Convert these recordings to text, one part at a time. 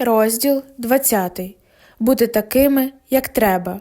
Розділ 20. Бути такими, як треба.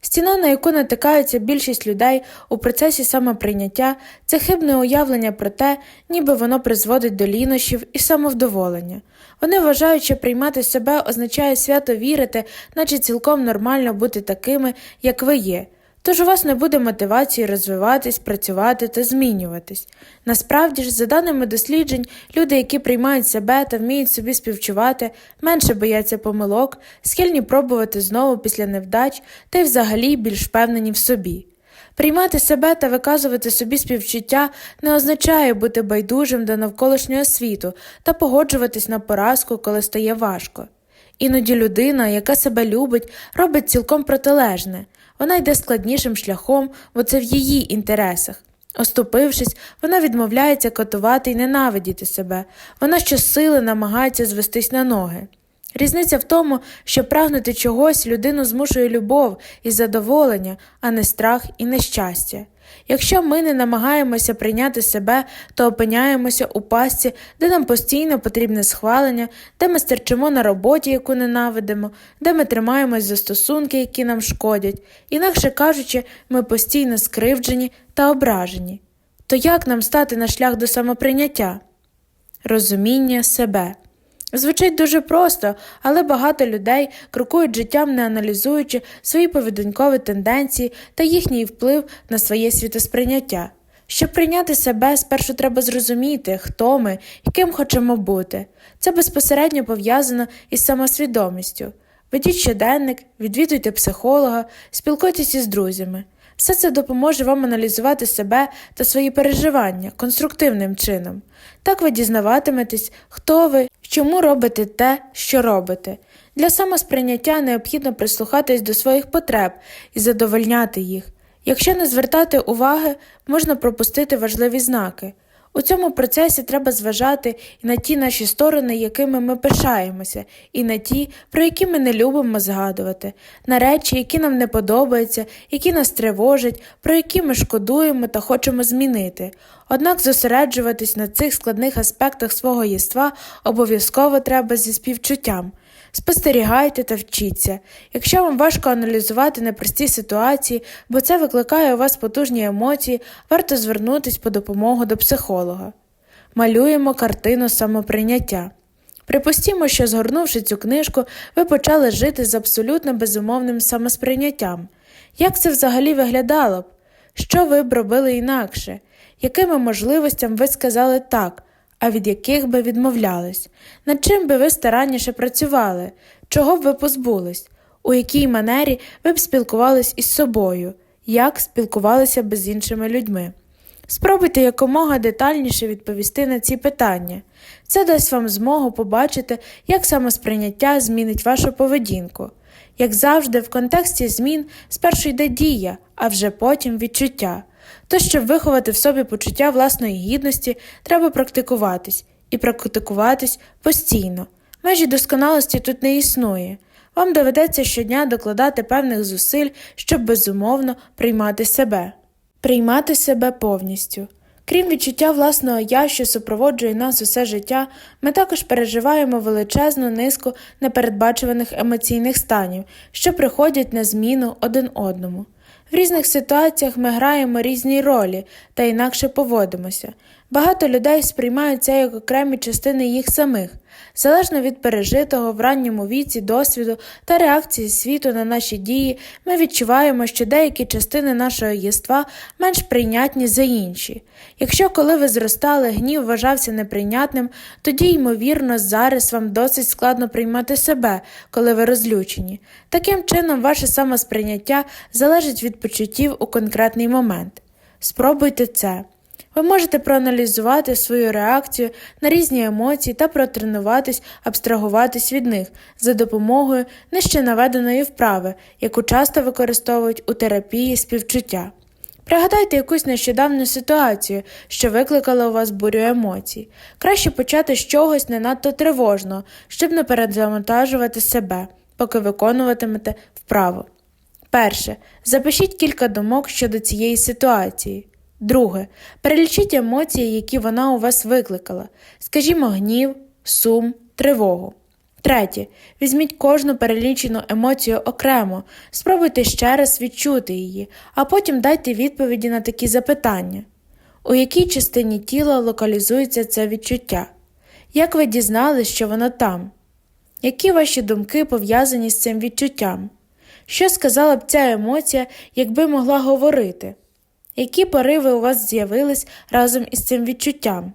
Стіна, на яку натикаються більшість людей у процесі самоприйняття, це хибне уявлення про те, ніби воно призводить до лінощів і самовдоволення. Вони вважають, що приймати себе означає свято вірити, наче цілком нормально бути такими, як ви є. Тож у вас не буде мотивації розвиватись, працювати та змінюватись. Насправді ж, за даними досліджень, люди, які приймають себе та вміють собі співчувати, менше бояться помилок, схильні пробувати знову після невдач та й взагалі більш впевнені в собі. Приймати себе та виказувати собі співчуття не означає бути байдужим до навколишнього світу та погоджуватись на поразку, коли стає важко. Іноді людина, яка себе любить, робить цілком протилежне. Вона йде складнішим шляхом, бо це в її інтересах. Оступившись, вона відмовляється катувати і ненавидіти себе. Вона щосили намагається звестись на ноги. Різниця в тому, що прагнути чогось людину змушує любов і задоволення, а не страх і нещастя. Якщо ми не намагаємося прийняти себе, то опиняємося у пастці, де нам постійно потрібне схвалення, де ми стерчимо на роботі, яку ненавидимо, де ми тримаємось за стосунки, які нам шкодять, інакше кажучи, ми постійно скривджені та ображені. То як нам стати на шлях до самоприйняття? Розуміння себе. Звучить дуже просто, але багато людей крокують життям, не аналізуючи свої поведінкові тенденції та їхній вплив на своє світосприйняття. Щоб прийняти себе, спершу треба зрозуміти, хто ми і ким хочемо бути. Це безпосередньо пов'язано із самосвідомістю. Ведіть щоденник, відвідуйте психолога, спілкуйтесь із друзями. Все це допоможе вам аналізувати себе та свої переживання конструктивним чином. Так ви дізнаватиметесь, хто ви, чому робите те, що робите. Для самосприйняття необхідно прислухатись до своїх потреб і задовольняти їх. Якщо не звертати уваги, можна пропустити важливі знаки. У цьому процесі треба зважати і на ті наші сторони, якими ми пишаємося, і на ті, про які ми не любимо згадувати, на речі, які нам не подобаються, які нас тривожать, про які ми шкодуємо та хочемо змінити. Однак зосереджуватись на цих складних аспектах свого єства обов'язково треба зі співчуттям. Спостерігайте та вчіться. Якщо вам важко аналізувати непрості ситуації, бо це викликає у вас потужні емоції, варто звернутися по допомогу до психолога. Малюємо картину самоприйняття. Припустімо, що, згорнувши цю книжку, ви почали жити з абсолютно безумовним самосприйняттям. Як це взагалі виглядало б? Що ви б робили інакше? Якими можливостям ви сказали так? А від яких би відмовлялись, над чим би ви старанніше працювали, чого б ви позбулись, у якій манері ви б спілкувались із собою, як спілкувалися б з іншими людьми. Спробуйте якомога детальніше відповісти на ці питання. Це дасть вам змогу побачити, як самосприйняття змінить вашу поведінку. Як завжди, в контексті змін спершу йде дія, а вже потім відчуття. То, щоб виховати в собі почуття власної гідності, треба практикуватись і практикуватись постійно. Межі досконалості тут не існує. Вам доведеться щодня докладати певних зусиль, щоб безумовно приймати себе, приймати себе повністю. Крім відчуття власного я, що супроводжує нас усе життя, ми також переживаємо величезну низку непередбачуваних емоційних станів, що приходять на зміну один одному. В різних ситуаціях ми граємо різні ролі та інакше поводимося. Багато людей сприймають це як окремі частини їх самих, залежно від пережитого в ранньому віці, досвіду та реакції світу на наші дії, ми відчуваємо, що деякі частини нашого єства менш прийнятні за інші. Якщо коли ви зростали, гнів вважався неприйнятним, тоді, ймовірно, зараз вам досить складно приймати себе, коли ви розлючені. Таким чином, ваше самосприйняття залежить від почуттів у конкретний момент. Спробуйте це. Ви можете проаналізувати свою реакцію на різні емоції та протренуватись, абстрагуватись від них за допомогою нижче наведеної вправи, яку часто використовують у терапії співчуття. Пригадайте якусь нещодавню ситуацію, що викликала у вас бурю емоцій. Краще почати з чогось не надто тривожного, щоб не перезавантажувати себе, поки виконуватимете вправу. Перше. Запишіть кілька думок щодо цієї ситуації. Друге. Перелічіть емоції, які вона у вас викликала, скажімо, гнів, сум, тривогу. Третє. Візьміть кожну перелічену емоцію окремо, спробуйте ще раз відчути її, а потім дайте відповіді на такі запитання. У якій частині тіла локалізується це відчуття? Як ви дізнались, що воно там? Які ваші думки пов'язані з цим відчуттям? Що сказала б ця емоція, якби могла говорити? Які пориви у вас з'явились разом із цим відчуттям?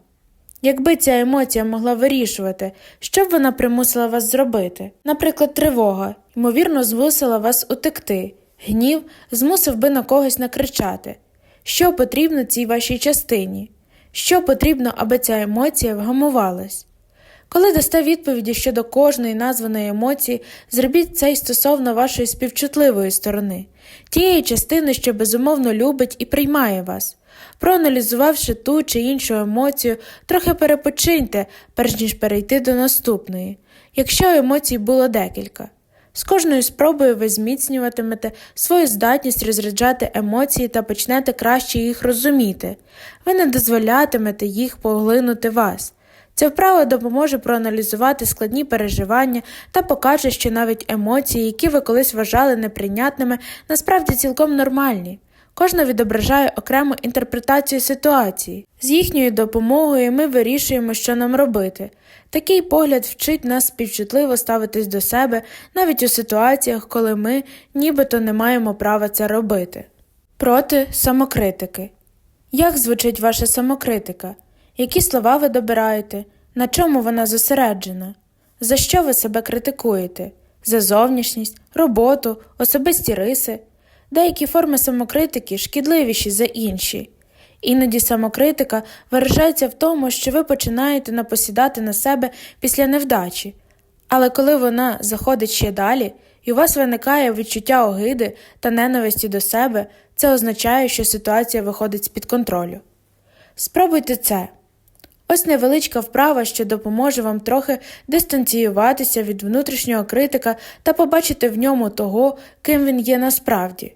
Якби ця емоція могла вирішувати, що б вона примусила вас зробити? Наприклад, тривога, ймовірно, змусила вас утекти, гнів змусив би на когось накричати. Що потрібно цій вашій частині? Що потрібно, аби ця емоція вгамувалась? Коли дасте відповіді щодо кожної названої емоції, зробіть це й стосовно вашої співчутливої сторони, тієї частини, що безумовно любить і приймає вас. Проаналізувавши ту чи іншу емоцію, трохи перепочиньте, перш ніж перейти до наступної, якщо емоцій було декілька. З кожною спробою ви зміцнюватимете свою здатність розряджати емоції та почнете краще їх розуміти. Ви не дозволятимете їх поглинути вас. Ця вправа допоможе проаналізувати складні переживання та покаже, що навіть емоції, які ви колись вважали неприйнятними, насправді цілком нормальні. Кожна відображає окрему інтерпретацію ситуації. З їхньою допомогою ми вирішуємо, що нам робити. Такий погляд вчить нас співчутливо ставитись до себе навіть у ситуаціях, коли ми нібито не маємо права це робити. Проти самокритики. Як звучить ваша самокритика? Які слова ви добираєте? На чому вона зосереджена? За що ви себе критикуєте? За зовнішність, роботу, особисті риси? Деякі форми самокритики шкідливіші за інші. Іноді самокритика виражається в тому, що ви починаєте напосідати на себе після невдачі, але коли вона заходить ще далі, і у вас виникає відчуття огиди та ненависті до себе, це означає, що ситуація виходить з-під контролю. Спробуйте це. Ось невеличка вправа, що допоможе вам трохи дистанціюватися від внутрішнього критика та побачити в ньому того, ким він є насправді.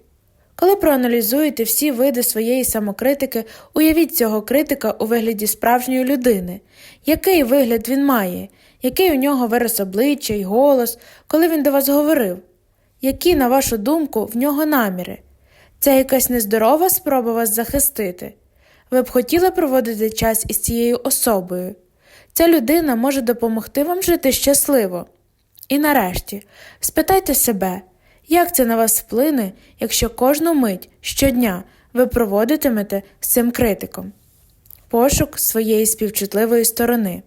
Коли проаналізуєте всі види своєї самокритики, уявіть цього критика у вигляді справжньої людини, який вигляд він має, який у нього вираз обличчя й голос, коли він до вас говорив, які, на вашу думку, в нього наміри. Це якась нездорова спроба вас захистити. Ви б хотіли проводити час із цією особою. Ця людина може допомогти вам жити щасливо. І нарешті, спитайте себе, як це на вас вплине, якщо кожну мить щодня ви проводитимете з цим критиком? Пошук своєї співчутливої сторони.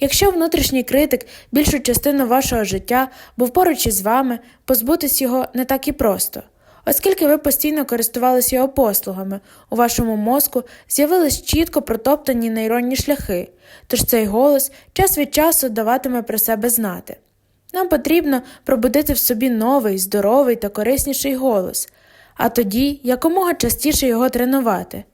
Якщо внутрішній критик більшу частину вашого життя був поруч із вами, позбутись його не так і просто. Оскільки ви постійно користувалися його послугами, у вашому мозку з'явились чітко протоптані нейронні шляхи, тож цей голос час від часу даватиме про себе знати. Нам потрібно пробудити в собі новий, здоровий та корисніший голос, а тоді якомога частіше його тренувати.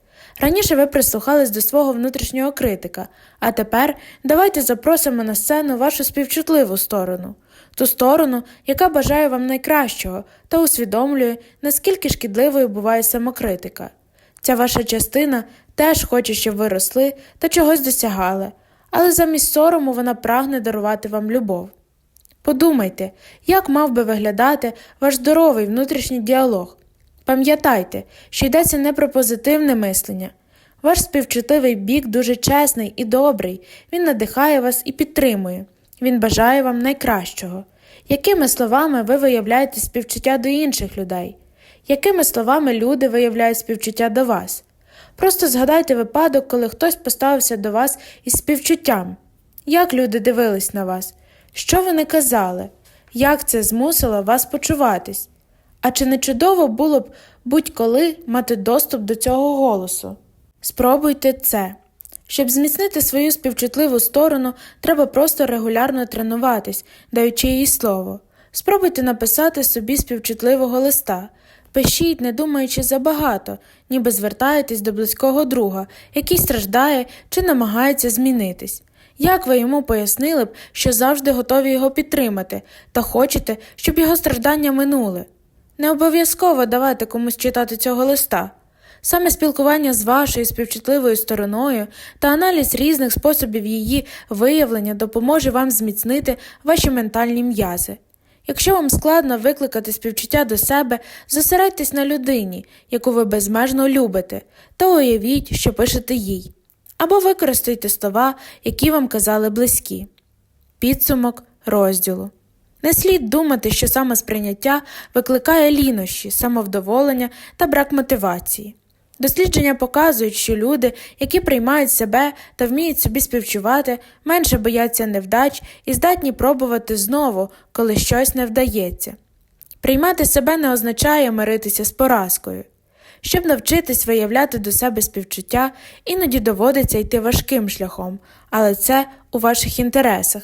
Раніше ви прислухались до свого внутрішнього критика, а тепер давайте запросимо на сцену вашу співчутливу сторону, ту сторону, яка бажає вам найкращого та усвідомлює, наскільки шкідливою буває самокритика. Ця ваша частина теж хоче, щоб ви росли та чогось досягали, але замість сорому вона прагне дарувати вам любов. Подумайте, як мав би виглядати ваш здоровий внутрішній діалог. Пам'ятайте, що йдеться не про позитивне мислення. Ваш співчутливий бік дуже чесний і добрий, він надихає вас і підтримує, він бажає вам найкращого. Якими словами ви виявляєте співчуття до інших людей? Якими словами люди виявляють співчуття до вас? Просто згадайте випадок, коли хтось поставився до вас із співчуттям. Як люди дивились на вас? Що вони казали? Як це змусило вас почуватись? А чи не чудово було б будь-коли мати доступ до цього голосу? Спробуйте це. Щоб зміцнити свою співчутливу сторону, треба просто регулярно тренуватись, даючи їй слово. Спробуйте написати собі співчутливого листа. Пишіть, не думаючи забагато, ніби звертаєтесь до близького друга, який страждає чи намагається змінитись. Як ви йому пояснили б, що завжди готові його підтримати та хочете, щоб його страждання минули? Не обов'язково давати комусь читати цього листа. Саме спілкування з вашою співчутливою стороною та аналіз різних способів її виявлення допоможе вам зміцнити ваші ментальні м'язи. Якщо вам складно викликати співчуття до себе, зосередьтесь на людині, яку ви безмежно любите, та уявіть, що пишете їй. Або використайте слова, які вам казали близькі. Підсумок розділу. Не слід думати, що самосприйняття викликає лінощі, самовдоволення та брак мотивації. Дослідження показують, що люди, які приймають себе та вміють собі співчувати, менше бояться невдач і здатні пробувати знову, коли щось не вдається. Приймати себе не означає миритися з поразкою. Щоб навчитись виявляти до себе співчуття, іноді доводиться йти важким шляхом, але це у ваших інтересах.